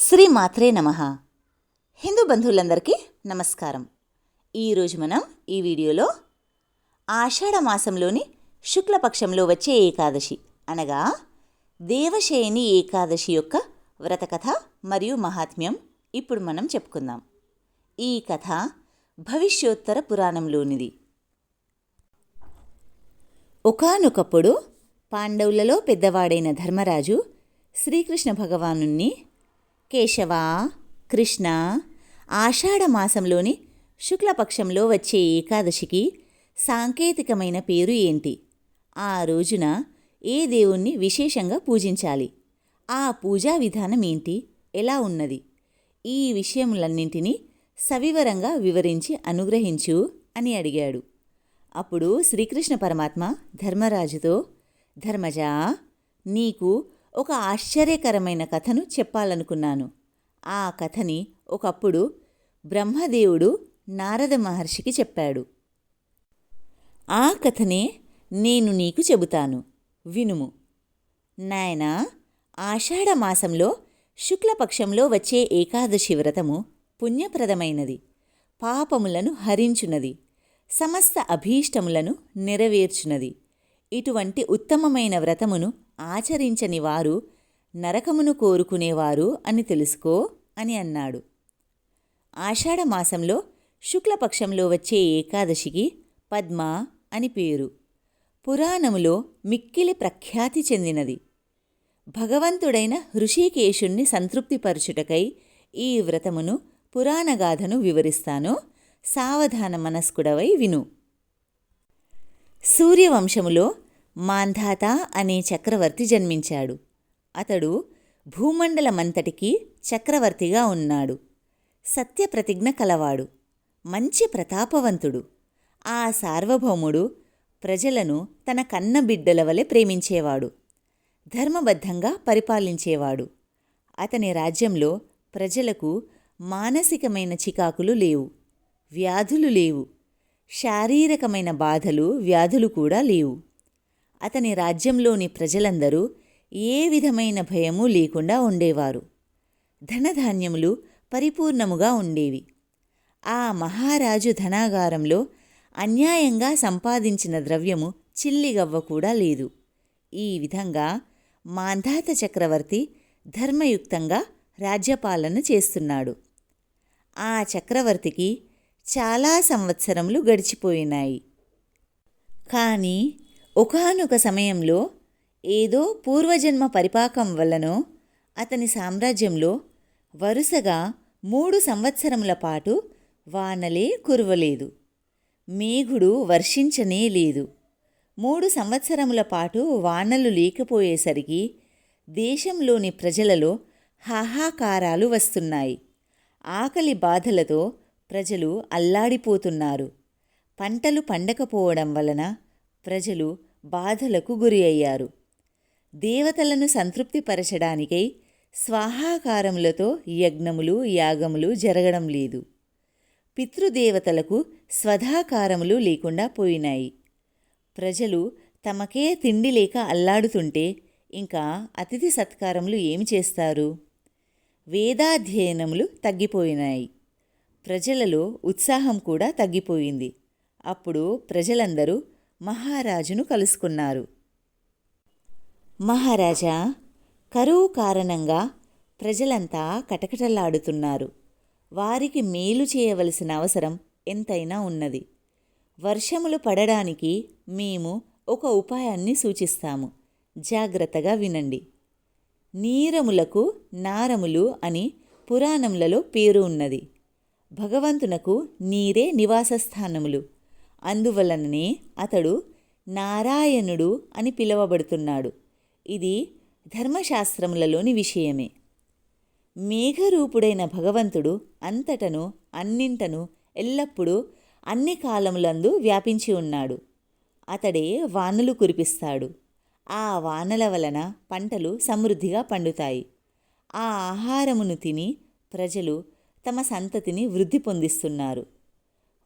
శ్రీ మాత్రే నమ. హిందూ బంధువులందరికీ నమస్కారం. ఈరోజు మనం ఈ వీడియోలో ఆషాఢ మాసంలోని శుక్లపక్షంలో వచ్చే ఏకాదశి అనగా దేవశయని ఏకాదశి యొక్క వ్రతకథ మరియు మహాత్మ్యం ఇప్పుడు మనం చెప్పుకుందాం. ఈ కథ భవిష్యోత్తర పురాణంలోనిది. ఒకానొకప్పుడు పాండవులలో పెద్దవాడైన ధర్మరాజు శ్రీకృష్ణ భగవానుణ్ణి కేశవ కృష్ణ ఆషాఢ మాసంలోని శుక్లపక్షంలో వచ్చే ఏకాదశికి సాంకేతికమైన పేరు ఏంటి? ఆ రోజున ఏ దేవుణ్ణి విశేషంగా పూజించాలి? ఆ పూజా విధానం ఏంటి? ఎలా ఉన్నది? ఈ విషయములన్నింటినీ సవివరంగా వివరించి అనుగ్రహించు అని అడిగాడు. అప్పుడు శ్రీకృష్ణ పరమాత్మ ధర్మరాజుతో ధర్మజా నీకు ఒక ఆశ్చర్యకరమైన కథను చెప్పాలనుకున్నాను. ఆ కథని ఒకప్పుడు బ్రహ్మదేవుడు నారద మహర్షికి చెప్పాడు. ఆ కథనే నేను నీకు చెబుతాను. వినుము. నాయనా ఆషాఢ మాసంలో శుక్లపక్షంలో వచ్చే ఏకాదశి వ్రతము పుణ్యప్రదమైనది. పాపములను హరించునది. సమస్త అభీష్టములను నెరవేర్చునది. ఇటువంటి ఉత్తమమైన వ్రతమును ఆచరించని వారు నరకమును కోరుకునేవారు అని తెలుసుకో అని అన్నాడు. ఆషాఢ మాసంలో శుక్లపక్షంలో వచ్చే ఏకాదశికి పద్మ అని పేరు. పురాణములో మిక్కిలి ప్రఖ్యాతి చెందినది. భగవంతుడైన హృషికేశుణ్ణి సంతృప్తిపరచుటకై ఈ వ్రతమును పురాణగాథను వివరిస్తాను సావధాన మనస్కుడవై విను. సూర్యవంశములో మాంధాత అనే చక్రవర్తి జన్మించాడు. అతడు భూమండలమంతటికీ చక్రవర్తిగా ఉన్నాడు. సత్యప్రతిజ్ఞ కలవాడు. మంచి ప్రతాపవంతుడు. ఆ సార్వభౌముడు ప్రజలను తన కన్న బిడ్డల వలె ప్రేమించేవాడు. ధర్మబద్ధంగా పరిపాలించేవాడు. అతని రాజ్యంలో ప్రజలకు మానసికమైన చికాకులు లేవు. వ్యాధులు లేవు. శారీరకమైన బాధలు వ్యాధులు కూడా లేవు. అతని రాజ్యంలోని ప్రజలందరూ ఏ విధమైన భయము లేకుండా ఉండేవారు. ధనధాన్యములు పరిపూర్ణముగా ఉండేవి. ఆ మహారాజు ధనాగారంలో అన్యాయంగా సంపాదించిన ద్రవ్యము చిల్లిగవ్వ కూడా లేదు. ఈ విధంగా మాంధాత చక్రవర్తి ధర్మయుక్తంగా రాజ్యపాలన చేస్తున్నాడు. ఆ చక్రవర్తికి చాలా సంవత్సరములు గడిచిపోయినాయి. కానీ ఒకానొక సమయంలో ఏదో పూర్వజన్మ పరిపాకం వల్లనో అతని సామ్రాజ్యంలో వరుసగా మూడు సంవత్సరముల పాటు వానలే కురవలేదు. మేఘుడు వర్షించనే లేదు. మూడు సంవత్సరముల పాటు వానలు లేకపోయేసరికి దేశంలోని ప్రజలలో హాహాకారాలు వస్తున్నాయి. ఆకలి బాధలతో ప్రజలు అల్లాడిపోతున్నారు. పంటలు పండకపోవడం వలన ప్రజలు బాధలకు గురి అయ్యారు. దేవతలను సంతృప్తిపరచడానికై స్వాహాకారములతో యజ్ఞములు యాగములు జరగడం లేదు. పితృదేవతలకు స్వధాకారములు లేకుండా పోయినాయి. ప్రజలు తమకే తిండి లేక అల్లాడుతుంటే ఇంకా అతిథి సత్కారములు ఏమి చేస్తారు? వేదాధ్యయనములు తగ్గిపోయినాయి. ప్రజలలో ఉత్సాహం కూడా తగ్గిపోయింది. అప్పుడు ప్రజలందరూ మహారాజును కలుసుకున్నారు. మహారాజా కరువు కారణంగా ప్రజలంతా కటకటలాడుతున్నారు. వారికి మేలు చేయవలసిన అవసరం ఎంతైనా ఉన్నది. వర్షములు పడడానికి మేము ఒక ఉపాయాన్ని సూచిస్తాము. జాగ్రత్తగా వినండి. నీరములకు నారములు అని పురాణములలో పేరు ఉన్నది. భగవంతునకు నీరే నివాసస్థానములు. అందువలననే అతడు నారాయణుడు అని పిలువబడుతున్నాడు. ఇది ధర్మశాస్త్రములలోని విషయమే. మేఘరూపుడైన భగవంతుడు అంతటను అన్నింటను ఎల్లప్పుడూ అన్ని కాలములందు వ్యాపించి ఉన్నాడు. అతడే వానలు కురిపిస్తాడు. ఆ వానల వలన పంటలు సమృద్ధిగా పండుతాయి. ఆ ఆహారమును తిని ప్రజలు తమ సంతతిని వృద్ధి పొందిస్తున్నారు.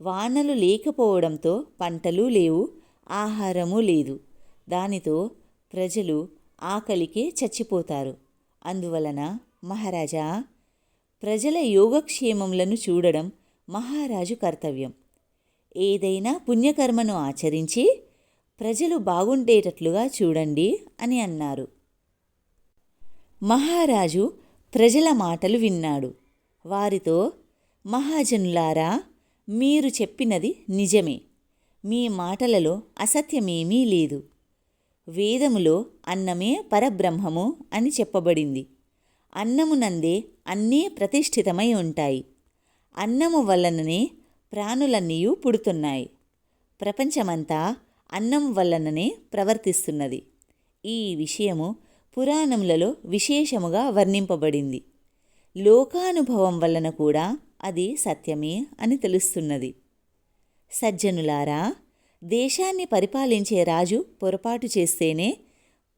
వానలు లేకపోవడంతో పంటలు లేవు ఆహారము లేదు. దానితో ప్రజలు ఆకలికే చచ్చిపోతారు. అందువలన మహారాజా ప్రజల యోగక్షేమములను చూడడం మహారాజు కర్తవ్యం. ఏదైనా పుణ్యకర్మను ఆచరించి ప్రజలు బాగుండేటట్లుగా చూడండి అని అన్నారు. మహారాజు ప్రజల మాటలు విన్నాడు. వారితో మహాజనులారా మీరు చెప్పినది నిజమే. మీ మాటలలో అసత్యమేమీ లేదు. వేదములో అన్నమే పరబ్రహ్మము అని చెప్పబడింది. అన్నమునందే అన్నీ ప్రతిష్ఠితమై ఉంటాయి. అన్నము వలననే ప్రాణులన్నీయు పుడుతున్నాయి. ప్రపంచమంతా అన్నం వలననే ప్రవర్తిస్తున్నది. ఈ విషయము పురాణములలో విశేషముగా వర్ణింపబడింది. లోకానుభవం వలన కూడా అది సత్యమే అని తెలుస్తున్నది. సజ్జనులారా దేశాన్ని పరిపాలించే రాజు పొరపాటు చేస్తేనే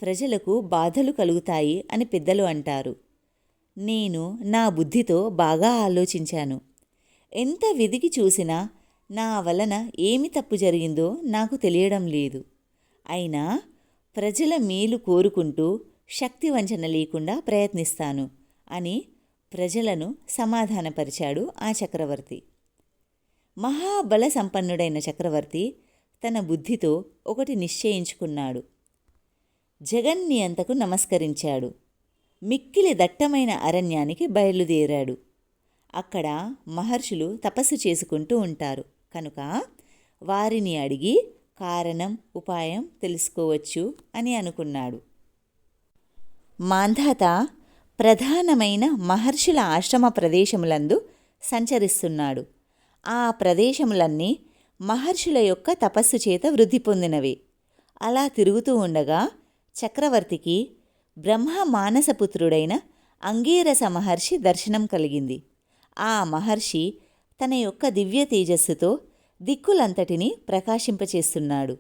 ప్రజలకు బాధలు కలుగుతాయి అని పెద్దలు అంటారు. నేను నా బుద్ధితో బాగా ఆలోచించాను. ఎంత వెదికి చూసినా నా వలన ఏమి తప్పు జరిగిందో నాకు తెలియడం లేదు. అయినా ప్రజల మేలు కోరుకుంటూ శక్తి వంచన లేకుండా ప్రయత్నిస్తాను అని ప్రజలను సమాధానపరిచాడు ఆ చక్రవర్తి. మహాబల సంపన్నుడైన చక్రవర్తి తన బుద్ధితో ఒకటి నిశ్చయించుకున్నాడు. జగన్నియంతకు నమస్కరించాడు. మిక్కిలి దట్టమైన అరణ్యానికి బయలుదేరాడు. అక్కడ మహర్షులు తపస్సు చేసుకుంటూ ఉంటారు. కనుక వారిని అడిగి కారణం ఉపాయం తెలుసుకోవచ్చు అని అనుకున్నాడు. మాంధాత ప్రధానమైన మహర్షుల ఆశ్రమ ప్రదేశములందు సంచరిస్తున్నాడు. ఆ ప్రదేశములన్నీ మహర్షుల యొక్క తపస్సు చేత వృద్ధి పొందినవి. అలా తిరుగుతూ ఉండగా చక్రవర్తికి బ్రహ్మ మానసపుత్రుడైన అంగీరస మహర్షి దర్శనం కలిగింది. ఆ మహర్షి తన యొక్క దివ్య తేజస్సుతో దిక్కులంతటినీ ప్రకాశింపచేస్తున్నాడు.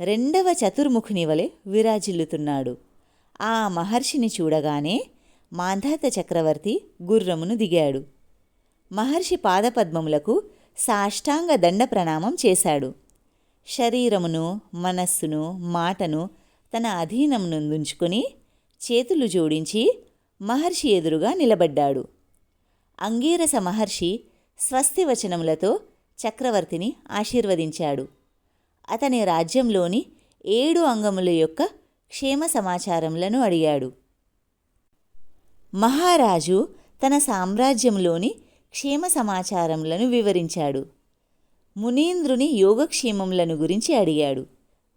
రెండవ చతుర్ముఖుని వలె విరాజిల్లుతున్నాడు. ఆ మహర్షిని చూడగానే మాంధాత చక్రవర్తి గుర్రమును దిగాడు. మహర్షి పాదపద్మములకు సాష్టాంగ దండ ప్రణామం చేశాడు. శరీరమును మనస్సును మాటను తన అధీనమునందుంచుకుని చేతులు జోడించి మహర్షి ఎదురుగా నిలబడ్డాడు. అంగీరస మహర్షి స్వస్తి వచనములతో చక్రవర్తిని ఆశీర్వదించాడు. అతని రాజ్యంలోని ఏడు అంగముల యొక్క క్షేమ సమాచారములను అడిగాడు. మహారాజు తన సామ్రాజ్యంలోని క్షేమ సమాచారములను వివరించాడు. మునీంద్రుని యోగక్షేమములను గురించి అడిగాడు.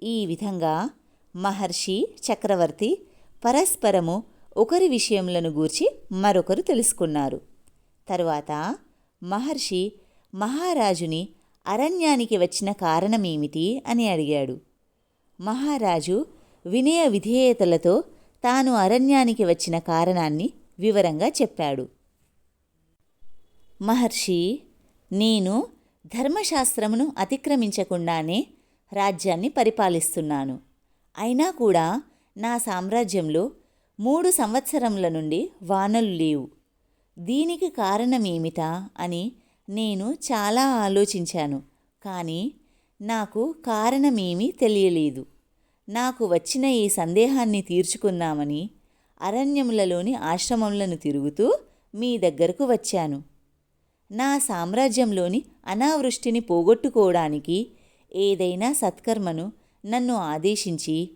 ఈ విధంగా మహర్షి చక్రవర్తి పరస్పరము ఒకరి విషయములను గూర్చి మరొకరు తెలుసుకున్నారు. తరువాత మహర్షి మహారాజుని అరణ్యానికి వచ్చిన కారణమేమిటి అని అడిగాడు. మహారాజు వినయ విధేయతలతో తాను అరణ్యానికి వచ్చిన కారణాన్ని వివరంగా చెప్పాడు. మహర్షి నేను ధర్మశాస్త్రమును అతిక్రమించకుండానే రాజ్యాన్ని పరిపాలిస్తున్నాను. అయినా కూడా నా సామ్రాజ్యంలో మూడు సంవత్సరముల నుండి వానలు లేవు. దీనికి కారణమేమిటా అని నేను చాలా ఆలోచించాను కానీ నాకు కారణమేమీ తెలియలేదు. నాకు వచ్చిన ఈ సందేహాన్ని తీర్చుకుందామని అరణ్యములలోని ఆశ్రమములను తిరుగుతూ మీ దగ్గరకు వచ్చాను. నా సామ్రాజ్యంలోని అనావృష్టిని పోగొట్టుకోవడానికి ఏదైనా సత్కర్మను నన్ను ఆదేశించి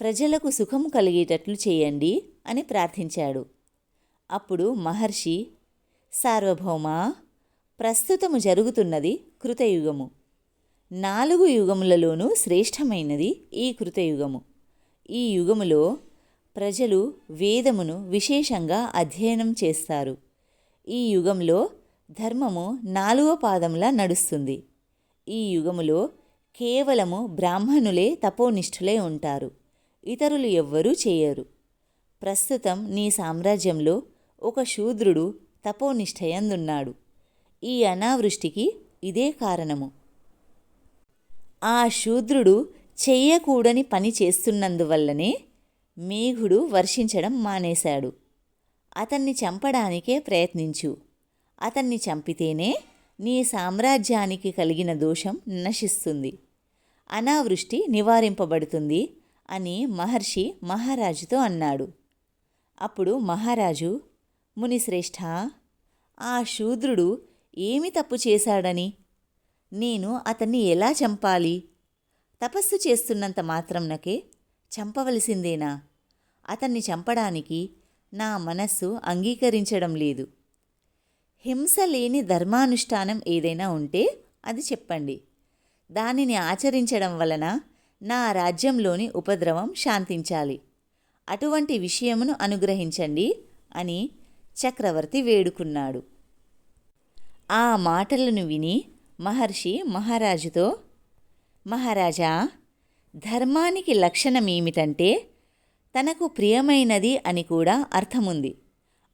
ప్రజలకు సుఖం కలిగేటట్లు చేయండి అని ప్రార్థించాడు. అప్పుడు మహర్షి సార్వభౌమ ప్రస్తుతము జరుగుతున్నది కృతయుగము. నాలుగు యుగములలోనూ శ్రేష్టమైనది ఈ కృతయుగము. ఈ యుగములో ప్రజలు వేదమును విశేషంగా అధ్యయనం చేస్తారు. ఈ యుగంలో ధర్మము నాలుగో పాదంలా నడుస్తుంది. ఈ యుగములో కేవలము బ్రాహ్మణులే తపోనిష్ఠులై ఉంటారు. ఇతరులు ఎవ్వరూ చేయరు. ప్రస్తుతం నీ సామ్రాజ్యంలో ఒక శూద్రుడు తపోనిష్ఠయందున్నాడు ఈ అనావృష్టికి ఇదే కారణము. ఆ శూద్రుడు చెయ్యకూడని పని చేస్తున్నందువల్లనే మేఘుడు వర్షించడం మానేశాడు. అతన్ని చంపడానికే ప్రయత్నించు. అతన్ని చంపితేనే నీ సామ్రాజ్యానికి కలిగిన దోషం నశిస్తుంది. అనావృష్టి నివారింపబడుతుంది అని మహర్షి మహారాజుతో అన్నాడు. అప్పుడు మహారాజు మునిశ్రేష్ఠ ఆ శూద్రుడు ఏమి తప్పు చేశాడని? నేను అతన్ని ఎలా చంపాలి? తపస్సు చేస్తున్నంత మాత్రంనకే చంపవలసిందేనా? అతన్ని చంపడానికి నా మనస్సు అంగీకరించడం లేదు. హింస లేని ధర్మానుష్ఠానం ఏదైనా ఉంటే అది చెప్పండి. దానిని ఆచరించడం వలన నా రాజ్యంలోని ఉపద్రవం శాంతించాలి. అటువంటి విషయమును అనుగ్రహించండి అని చక్రవర్తి వేడుకున్నాడు. ఆ మాటలను విని మహర్షి మహారాజుతో మహారాజా ధర్మానికి లక్షణం ఏమిటంటే తనకు ప్రియమైనది అని కూడా అర్థముంది.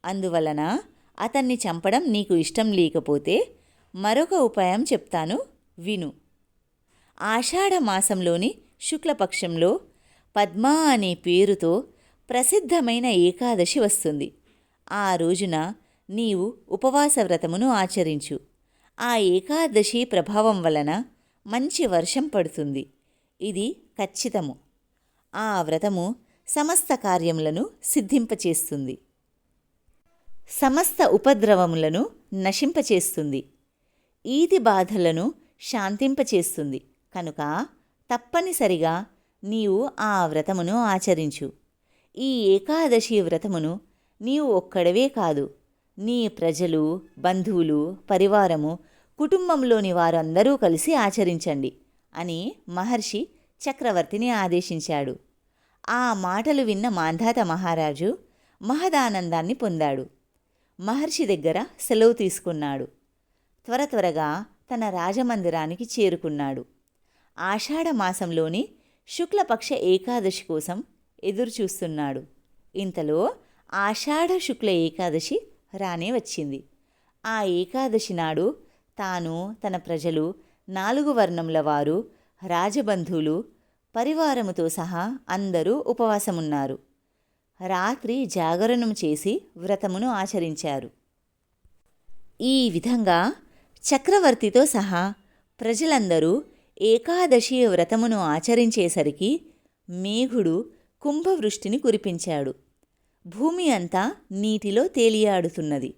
అందువలన అతన్ని చంపడం నీకు ఇష్టం లేకపోతే మరొక ఉపాయం చెప్తాను విను. ఆషాఢ మాసంలోని శుక్లపక్షంలో పద్మా అనే పేరుతో ప్రసిద్ధమైన ఏకాదశి వస్తుంది. ఆ రోజున నీవు ఉపవాస వ్రతమును ఆచరించు. ఆ ఏకాదశి ప్రభావం వలన మంచి వర్షం పడుతుంది. ఇది ఖచ్చితము. ఆ వ్రతము సమస్త కార్యములను సిద్ధింపచేస్తుంది. సమస్త ఉపద్రవములను నశింపచేస్తుంది. ఈది బాధలను శాంతింపచేస్తుంది. కనుక తప్పనిసరిగా నీవు ఆ వ్రతమును ఆచరించు. ఈ ఏకాదశి వ్రతమును నీవు ఒక్కడవే కాదు నీ ప్రజలు బంధువులు పరివారము కుటుంబంలోని వారందరూ కలిసి ఆచరించండి అని మహర్షి చక్రవర్తిని ఆదేశించాడు. ఆ మాటలు విన్న మాంధాత మహారాజు మహదానందాన్ని పొందాడు. మహర్షి దగ్గర సెలవు తీసుకున్నాడు. త్వర త్వరగా తన రాజమందిరానికి చేరుకున్నాడు. ఆషాఢ మాసంలోని శుక్లపక్ష ఏకాదశి కోసం ఎదురుచూస్తున్నాడు. ఇంతలో ఆషాఢ శుక్ల ఏకాదశి రానే వచ్చింది. ఆ ఏకాదశి నాడు తాను తన ప్రజలు నాలుగు వర్ణముల వారు రాజబంధువులు పరివారముతో సహా అందరూ ఉపవాసమున్నారు. రాత్రి జాగరణం చేసి వ్రతమును ఆచరించారు. ఈ విధంగా చక్రవర్తితో సహా ప్రజలందరూ ఏకాదశి వ్రతమును ఆచరించేసరికి మేఘుడు కుంభవృష్టిని కురిపించాడు. భూమి అంతా నీటిలో తేలియాడుతున్నది.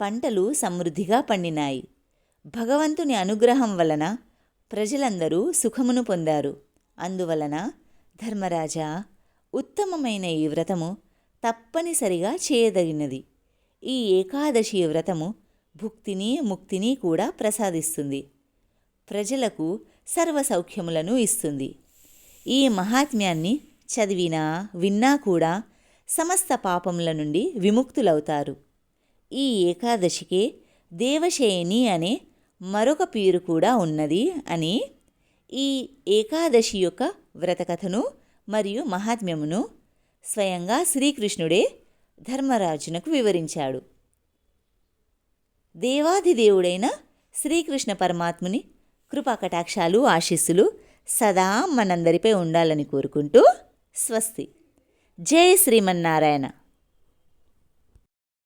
పంటలు సమృద్ధిగా పండినాయి. భగవంతుని అనుగ్రహం వలన ప్రజలందరూ సుఖమును పొందారు. అందువలన ధర్మరాజా ఉత్తమమైన ఈ వ్రతము తప్పనిసరిగా చేయదగినది. ఈ ఏకాదశి వ్రతము భుక్తిని ముక్తిని కూడా ప్రసాదిస్తుంది. ప్రజలకు సర్వసౌఖ్యములను ఇస్తుంది. ఈ మహాత్మ్యాన్ని చదివినా విన్నా కూడా సమస్త పాపముల నుండి విముక్తులవుతారు. ఈ ఏకాదశికే దేవశయని అనే మరొక పేరు కూడా ఉన్నది అని ఈ ఏకాదశి యొక్క వ్రతకథను మరియు మహాత్మ్యమును స్వయంగా శ్రీకృష్ణుడే ధర్మరాజునకు వివరించాడు. దేవాదిదేవుడైన శ్రీకృష్ణ పరమాత్ముని కృపాకటాక్షాలు ఆశీస్సులు సదా మనందరిపై ఉండాలని కోరుకుంటూ స్వస్తి. జై శ్రీమన్నారాయణ.